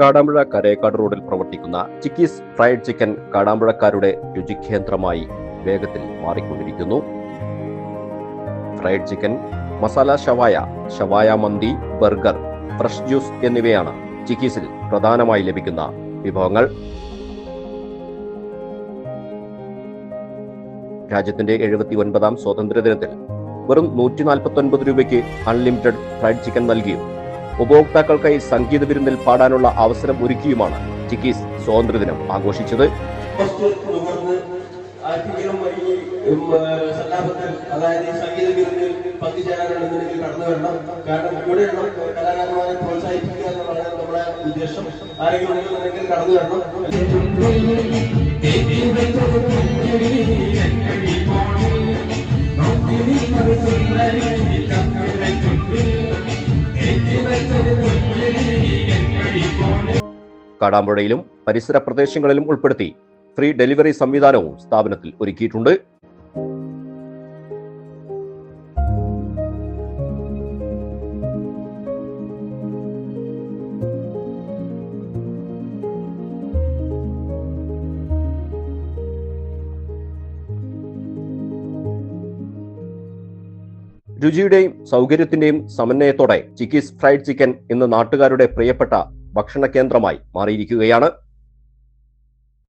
കാടാമ്പുഴ കരേക്കാട് റോഡിൽ പ്രവർത്തിക്കുന്ന ചിക്കീസ് fried chicken കാടാമ്പുഴക്കാരുടെ രുചികേന്ദ്രമായി വേഗത്തിൽ മാറിക്കൊണ്ടിരിക്കുന്നു. ഫ്രൈഡ് ചിക്കൻ മസാല ഷവായ ഷവായ മന്തി ബർഗർ ഫ്രഷ് ജ്യൂസ് എന്നിവയാണ് ചിക്കീസിൽ പ്രധാനമായി ലഭിക്കുന്ന വിഭവങ്ങൾ. രാജ്യത്തിന്റെ എഴുപത്തി ഒൻപതാം സ്വാതന്ത്ര്യദിനത്തിൽ വെറും നൂറ്റി നാൽപ്പത്തി ഒൻപത് രൂപയ്ക്ക് അൺലിമിറ്റഡ് ഫ്രൈഡ് ചിക്കൻ നൽകിയും ഉപഭോക്താക്കൾക്കായി സംഗീത വിരുന്നിൽ പാടാനുള്ള അവസരം ഒരുക്കിയുമാണ് ചിക്കീസ് സ്വാതന്ത്ര്യദിനം ആഘോഷിച്ചത് അതായത് സംഗീത വിരുന്നിൽ പങ്കുചേരാനുണ്ടെന്നുണ്ടെങ്കിൽ കടന്നു വരണം കാരണം ഇവിടെയുള്ള കലാകാരന്മാരെ പ്രോത്സാഹിപ്പിക്കുക എന്നുള്ളതാണ് നമ്മുടെ ഉദ്ദേശം ആരെങ്കിലും കടന്നു വരണം കാടാമ്പുഴയിലും പരിസര പ്രദേശങ്ങളിലും ഉൾപ്പെടുത്തി ഫ്രീ ഡെലിവറി സംവിധാനവും സ്ഥാപനത്തിൽ ഒരുക്കിയിട്ടുണ്ട്. രുചിയുടെയും സൗകര്യത്തിന്റെയും സമന്വയത്തോടെ ചിക്കീസ് ഫ്രൈഡ് ചിക്കൻ എന്ന നാട്ടുകാരുടെ പ്രിയപ്പെട്ട ഭക്ഷണ കേന്ദ്രമായി മാറിയിരിക്കുകയാണ്.